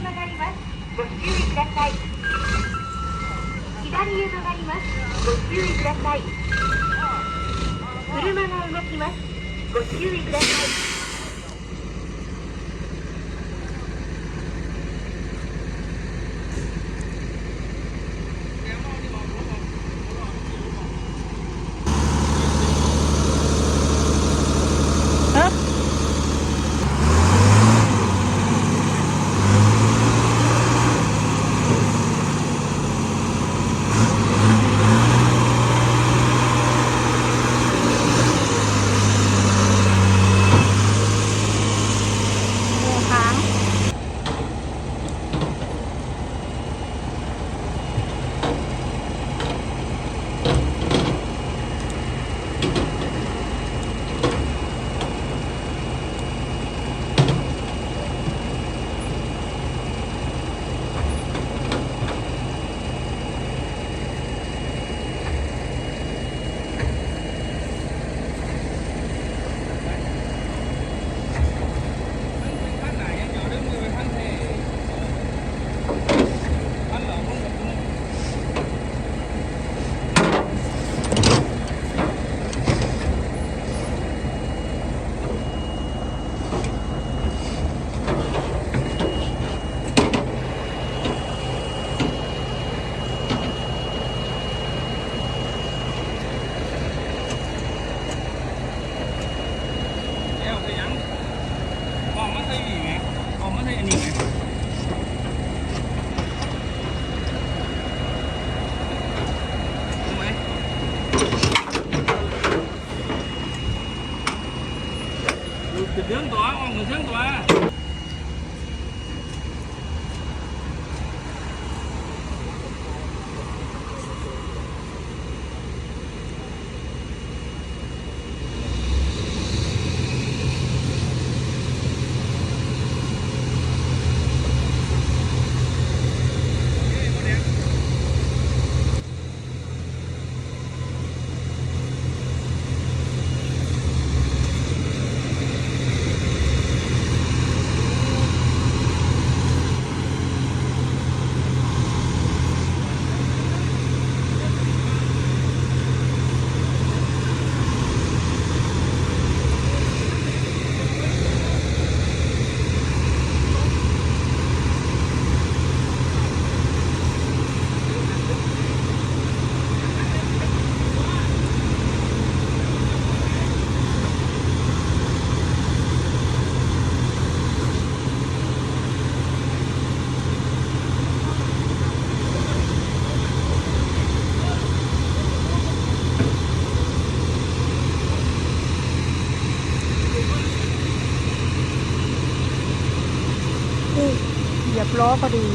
へ曲がりますご注意ください。左へ曲がります。ご注意ください。車が動きます。ご注意ください。 เรื่อ ล้อพอดี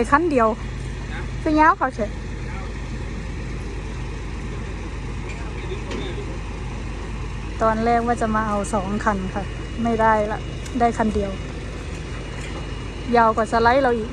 ได้คันเดียวคือย้าวเขาเฉยตอนแรกว่าจะมาเอาสองคันค่ะ ไม่ได้ละ ได้คันเดียว ยาวกว่าสไลด์เราอีก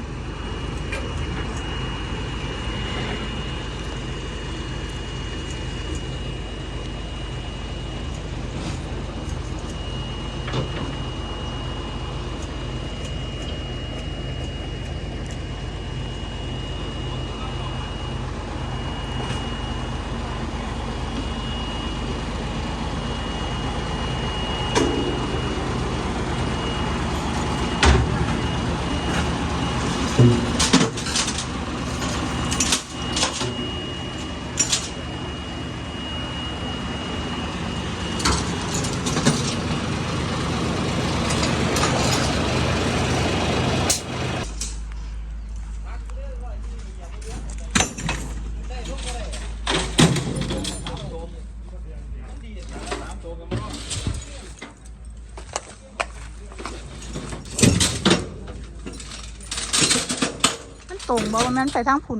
มันตรงบอกว่ามันใส่ทั้งผุน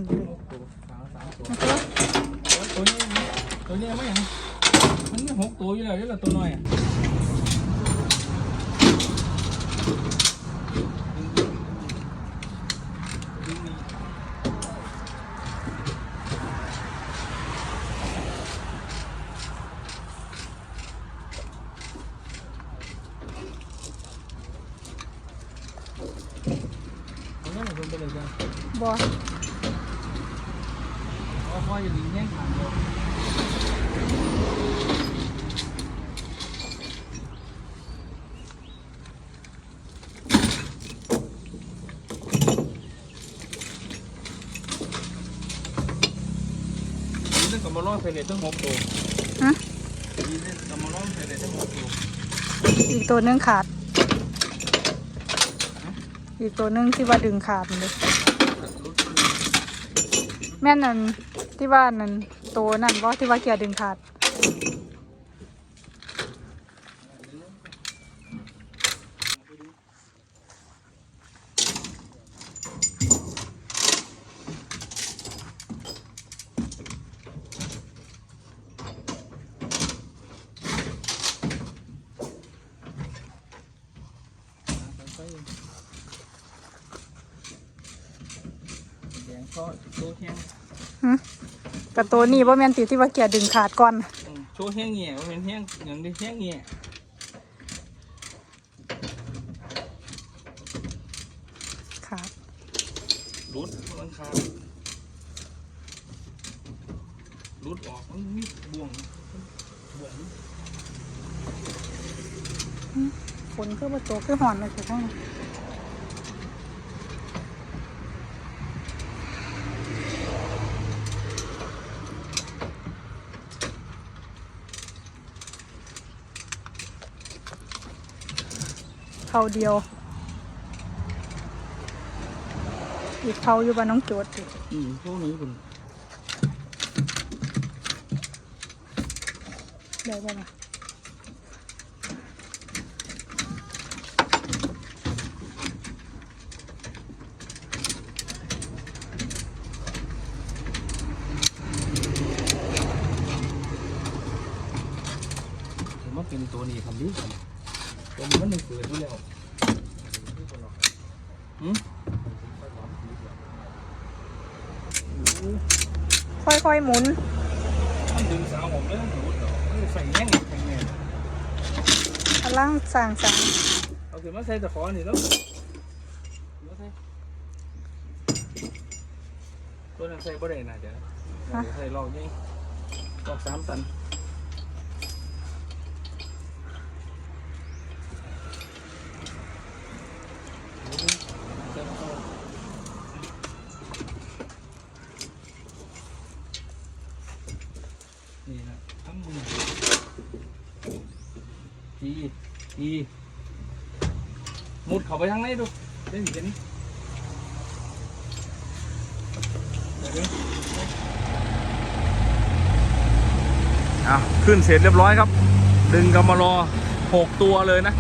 ตัวนี้ตัวนี้ไม่ยังมันมีหกตัวอยู่แล้วนี่แหละตัวน้อยอะ เลยจ้ะบ่เพราะพ่อจะดึงแห้งขาดเดียวนี่ต้องกลับมาล่อใส่เลยตั้งหกตัวฮะนี่ต้องกลับมาล่อใส่เลยตั้งหกตัวอีกตัวหนึงขาด อีกตัวนึงที่ว่าดึงขาดเลยแม่นั่นที่ว่านั่นตัวนั่นว่าที่ว่าเกียร์ดึงขาด แดง ก็โชว์แห้งกับตัวนี้บ่แม่นติที่ว่าเกียร์ดึงขาดก่อนโชว์แห้งเงี้ยเป็นแห้งอย่างนี้แห้งเงี้ยขาด รุดมันขาดรุดออกมันมีบ่วงบ่วงฝนคือบ่ตกคือห่อนเลยคือข้างใน เผาเดียว อีกเผาอยู่บ้านน้องโจดอยู่อืมพวกนี้เป็นได้บ่ล่ะผมว่าเป็นตัวนี้คำนี้ครับ ตัวนี้มันหนึ่งเกิดอยู่แล้วอืมค่อยๆหมุน มันดึงสาวผมเลยมันรุดเหรอมันใส่แห้งอีกแห้งแน่กำลังสร้างสรรค์เอาขึ้นมาใส่ตะขอนี่แล้วมาใส่ตัวนั้นใส่บ่ได้น่าจะน่าจะใส่ลอกนี่ลอกสามตันนี่นะทั้งมือทีทีมุดเข้า ไปทางไหนดูได้เห็นเดี๋ยวดูอะขึ้นเสร็จเรียบร้อยครับ ดึงกำมารอหกตัวเลยนะ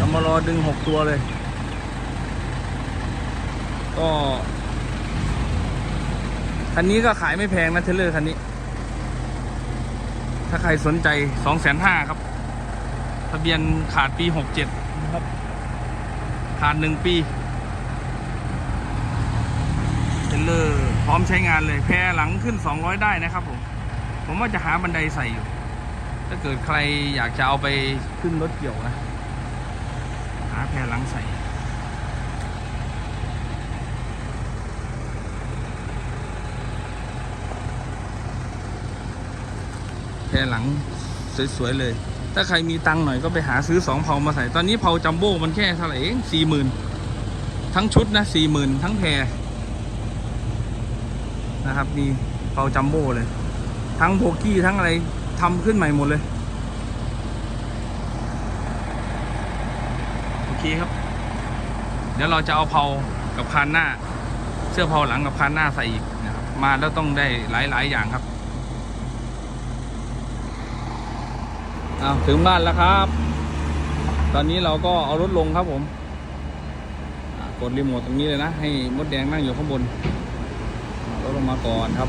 กำมารอดึงหกตัวเลย ก็ คันนี้ก็ขายไม่แพงนะเทเลอร์คันนี้ ถ้าใครสนใจสองแสนห้าครับ ทะเบียนขาดปีหกเจ็ดนะครับ ขาดหนึ่งปีเทรลเลอร์พร้อมใช้งานเลยแพรหลังขึ้น200ได้นะครับผม ผมว่าจะหาบันไดใส่อยู่ ถ้าเกิดใครอยากจะเอาไปขึ้นรถเกี่ยวนะ หาแพรหลังใส่ แพร หลังสวยๆเลย ถ้าใครมีตังค์หน่อยก็ไปหาซื้อสองเผามาใส่ ตอนนี้เผาจัมโบ้มันแค่เท่าไหร่เองสี่หมื่นทั้งชุดนะสี่หมื่นทั้งแพรนะครับมีเผาจัมโบ้เลย ทั้งโบกี้ทั้งอะไรทำขึ้นใหม่หมดเลย โอเคครับ เดี๋ยวเราจะเอาเผากับพานหน้า เสื้อเผาหลังกับพานหน้าใส่อีกนะครับมาแล้วต้องได้หลายๆอย่างครับ เอาถึงบ้านแล้วครับ ตอนนี้เราก็เอารถลงครับผมกดรีโมทตรงนี้เลยนะ ให้มดแดงนั่งอยู่ข้างบนรถลงมาก่อนครับ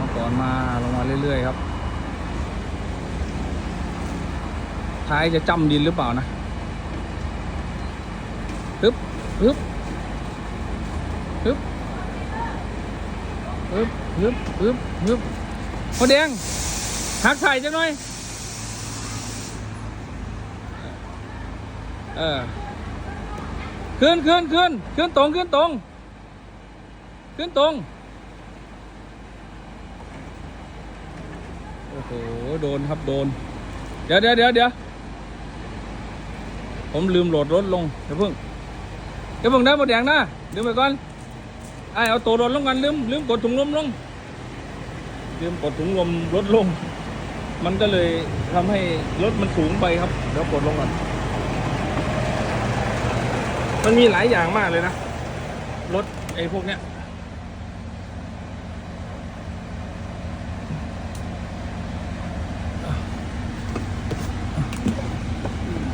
มาก่อนมาลงมาเรื่อยๆครับ ท้ายจะจำดินหรือเปล่านะฮึบฮึบฮึบฮึบฮึบฮึบฮึบมดแดง หักใส่จังหน่อย เออขึ้นขึ้นขึ้นขึ้นตรงขึ้นตรง ขึ้นตรง โอ้โห โดนครับโดน เดี๋ยวเดี๋ยวเดี๋ยวเดี๋ยวผมลืมโหลดรถลง เดี๋ยวเพิ่ง เดี๋ยวเพิ่งได้หมดแดงนะลืมไปก่อนไอเอาตัวรถลงกันลืมลืมกดถุงลมลง ลืมกดถุงลมรถลง มันก็เลยทำให้รถมันสูงไปครับ เดี๋ยวกดลงก่อน มันมีหลายอย่างมากเลยนะ รถไอ้พวกเนี้ย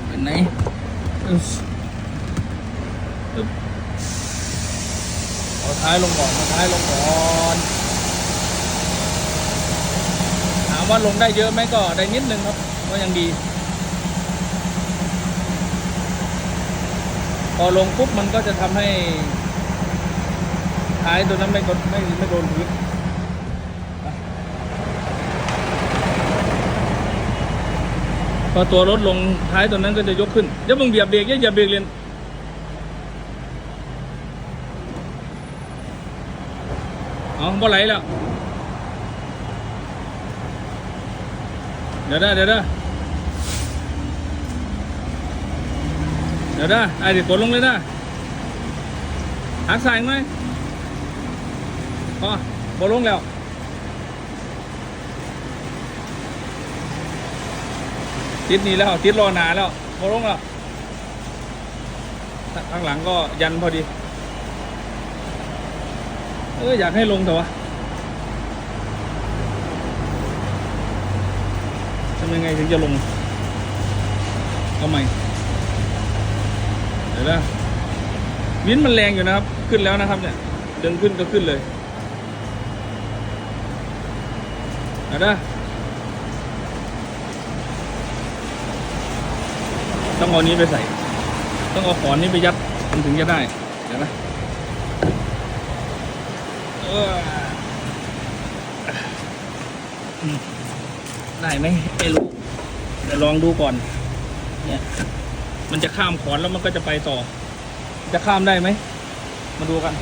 เป็นไหนอึ๊บอึ๊บเอาท้ายลงก่อนเอาท้ายลงก่อนถาม ว่าลงได้เยอะไหมก็ได้นิดนึงครับก็ยังดี พอลงปุ๊บมันก็จะทำให้ท้ายตัวนั้นไม่กดไม่ไม่โดนพื้นพอตัวรถลงท้ายตัวนั้นก็จะยกขึ้นเดี๋ยวมึงเหยียบเบรกอย่าเหยียบเบรกเลยอ๋อบ่ไหลแล้ว เดี๋ยวได้เดี๋ยวได้เดี๋ยวได้ไอ้เดี๋ยวกดลงเลยนะหักสายไหมพอบลงแล้วติดนี่แล้วติดรอหนาแล้วบลงแล้วข้างหลังก็ยันพอดี เอออยากให้ลงแต่ว่าำยังไงถึงจะลงเอาใหม่เดี๋ยวนะวินมันแรงอยู่นะครับ ขึ้นแล้วนะครับเนี่ยดึงขึ้นก็ขึ้นเลยเอาได้ต้องเอานี้ไปใส่ ต้องเอาขอนนี้ไปยัดมันถึงจะได้ เดี๋ยวนะเออ ได้ไหมไม่รู้เดี๋ยวลองดูก่อน เนี่ย มันจะข้ามขอนแล้วมันก็จะไปต่อ จะข้ามได้ไหม มาดูกัน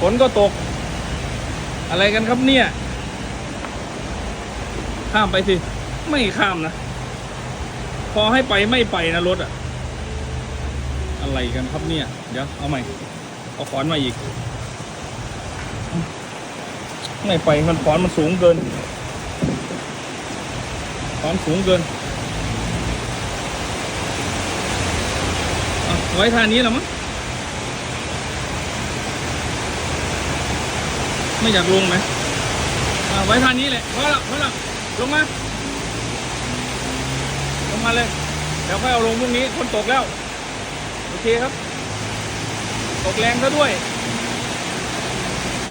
ฝนก็ตก อะไรกันครับเนี่ย ข้ามไปสิ ไม่ข้ามนะ พอให้ไปไม่ไปนะรถอะอะไรกันครับเนี่ย เดี๋ยวเอาใหม่ เอาขอนมาอีก ไม่ไปมันขอนมันสูงเกิน ขอนสูงเกินไว้ท่านี้เหรอมั้งไม่อยากลงไหมไว้ท่านี้แหละพอละพอละลงมาลงมาเลยเดี๋ยวค่อยเอาลงพรุ่งนี้ฝนตกแล้ว โอเคครับ ตกแรงซะด้วย